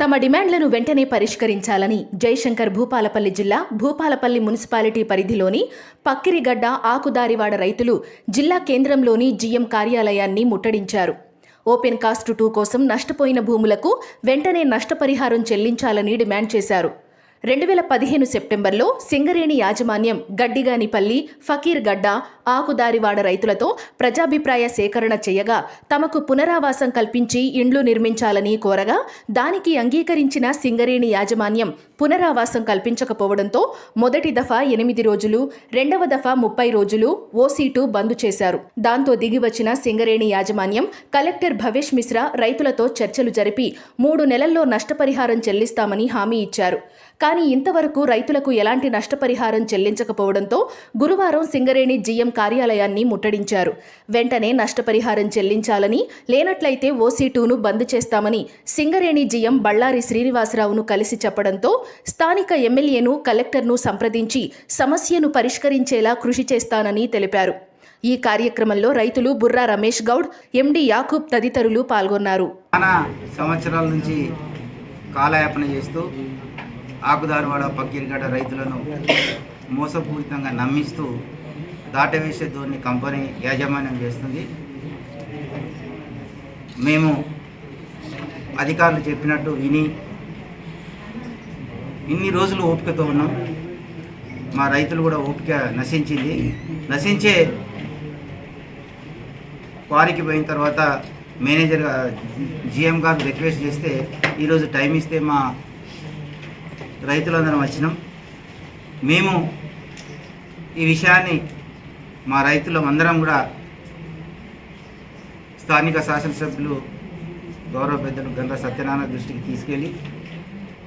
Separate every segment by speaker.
Speaker 1: తమ డిమాండ్లను వెంటనే పరిష్కరించాలని జయశంకర్ భూపాలపల్లి జిల్లా భూపాలపల్లి మున్సిపాలిటీ పరిధిలోని పక్కిరిగడ్డ ఆకుదారివాడ రైతులు జిల్లా కేంద్రంలోని జీఎం కార్యాలయాన్ని ముట్టడించారు. ఓపెన్ కాస్ట్ టూ కోసం నష్టపోయిన భూములకు వెంటనే నష్టపరిహారం చెల్లించాలని డిమాండ్ చేశారు. రెండు వేల పదిహేను సెప్టెంబర్లో సింగరేణి యాజమాన్యం గడ్డిగానిపల్లి ఫకీర్ గడ్డ ఆకుదారివాడ రైతులతో ప్రజాభిప్రాయ సేకరణ చేయగా తమకు పునరావాసం కల్పించి ఇండ్లు నిర్మించాలని కోరగా దానికి అంగీకరించిన సింగరేణి యాజమాన్యం పునరావాసం కల్పించకపోవడంతో మొదటి దఫా ఎనిమిది రోజులు రెండవ దఫా ముప్పై రోజులు ఓసీటు బంద్ చేశారు. దాంతో దిగివచ్చిన సింగరేణి యాజమాన్యం కలెక్టర్ భవేష్ మిశ్రా రైతులతో చర్చలు జరిపి మూడు నెలల్లో నష్టపరిహారం చెల్లిస్తామని హామీ ఇచ్చారు. కానీ ఇంతవరకు రైతులకు ఎలాంటి నష్టపరిహారం చెల్లించకపోవడంతో గురువారం సింగరేణి జీఎం కార్యాలయాన్ని ముట్టడించారు. వెంటనే నష్టపరిహారం చెల్లించాలని లేనట్లయితే ఓసీటూను బంద్ చేస్తామని సింగరేణి జీఎం బళ్ళారి శ్రీనివాసరావును కలిసి చెప్పడంతో స్థానిక ఎమ్మెల్యేను కలెక్టర్ను సంప్రదించి సమస్యను పరిష్కరించేలా కృషి చేస్తానని తెలిపారు. ఈ కార్యక్రమంలో రైతులు బుర్రా రమేష్ గౌడ్ ఎండి యాకూబ్ తదితరులు పాల్గొన్నారు.
Speaker 2: సంవత్సరాల నుంచి కాలయాపన చేస్తూ ఆకుదారువాడ పక్కీరిగడ్డ రైతులను మోసపూరితంగా నమ్మిస్తూ దాటవేసే ధోరణి కంపెనీ యాజమాన్యం చేస్తుంది. మేము అధికారులు చెప్పినట్టు విని ఇన్ని రోజులు ఓపికతో ఉన్నాం. మా రైతులు కూడా ఓపిక నశించింది. నశించే క్వారీకి పోయిన తర్వాత మేనేజర్ జిఎం గారు రిక్వెస్ట్ చేస్తే ఈరోజు టైం ఇస్తే మా రైతులందరం వచ్చినాం. మేము ఈ విషయాన్ని మా రైతులం అందరం కూడా స్థానిక శాసనసభ్యులు గౌరవ పెద్దలు గంగా సత్యనారాయణ దృష్టికి తీసుకెళ్ళి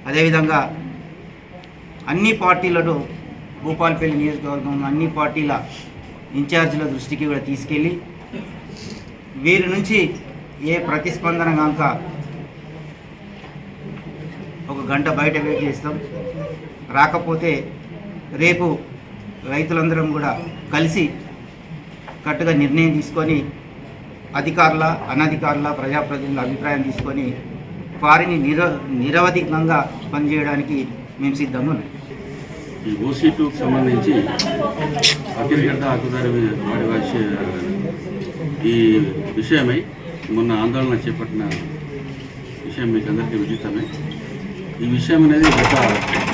Speaker 2: అదేవిధంగా అన్ని పార్టీలను భూపాలపల్లి నియోజకవర్గంలో అన్ని పార్టీల ఇన్ఛార్జీల దృష్టికి కూడా తీసుకెళ్ళి వీరి నుంచి ఏ ప్రతిస్పందన కాక ఒక గంట బయట వెయిట్ చేస్తాం. రాకపోతే రేపు రైతులందరం కూడా కలిసి కట్టుగా నిర్ణయం తీసుకొని అధికారుల అనధికారుల ప్రజాప్రతినిధుల అభిప్రాయం తీసుకొని వారిని నిర నిరవధికంగా పనిచేయడానికి మేము సిద్ధంగా ఉన్నాం.
Speaker 3: ఈ ఓసీ సంబంధించి అఖిలగడ్డ ఆకుదారి వాడి వాసి ఈ విషయమై మొన్న ఆందోళన చేపట్టిన విషయం మీకు అందరికీ విదితమే ఈ విషయం అనేది గత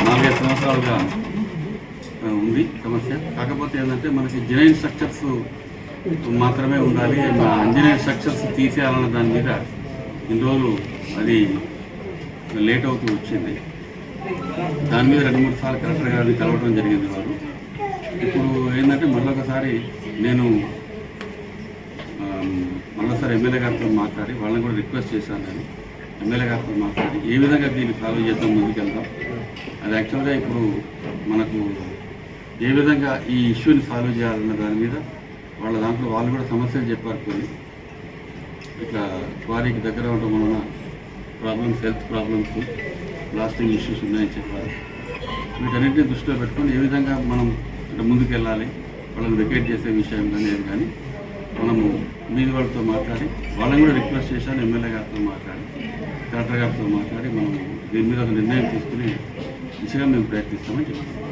Speaker 3: నాలుగైదు సంవత్సరాలుగా ఉంది సమస్య. కాకపోతే ఏంటంటే మనకి జనైన్ స్ట్రక్చర్స్ మాత్రమే ఉండాలి. ఇంజనీరింగ్ స్ట్రక్చర్స్ తీసేయాలన్న దాని మీద ఇన్ని రోజులు అది లేట్ అవుతూ వచ్చింది. దాని మీద రెండు మూడు సార్లు కలెక్టర్ గారిని కలవడం జరిగింది వారు. ఇప్పుడు ఏంటంటే మళ్ళొకసారి నేను ఆమ్, మళ్ళొకసారి ఎమ్మెల్యే గారితో మాట్లాడి వాళ్ళని కూడా రిక్వెస్ట్ చేశాను నేను. ఎమ్మెల్యే గారితో మాట్లాడి ఏ విధంగా దీన్ని సాల్వ్ చేద్దాం ముందుకెళ్దాం? అది యాక్చువల్గా ఇప్పుడు మనకు ఏ విధంగా ఈ ఇష్యూని సాల్వ్ చేయాలన్న దాని మీద వాళ్ళ దాంట్లో వాళ్ళు కూడా సమస్యలు చెప్పారు కొన్ని. ఇట్లా క్వారీకి దగ్గర ఉండడం వలన problems health problems lasting issues ఉన్నాయని చెప్పారు. వీటన్నింటినీ దృష్టిలో పెట్టుకొని ఏ విధంగా మనం ఇట్లా వాళ్ళని వెకేట్ చేసే విషయం కానీ ఏది కానీ మనము మీది వాళ్ళతో మాట్లాడి వాళ్ళని కూడా రిక్వెస్ట్ చేశాను ఎమ్మెల్యే గారితో మాట్లాడి కలెక్టర్ గారితో మాట్లాడి మనము దీని మీద ఒక నిర్ణయం తీసుకుని దిశగా మేము ప్రయత్నిస్తామని చెప్పాను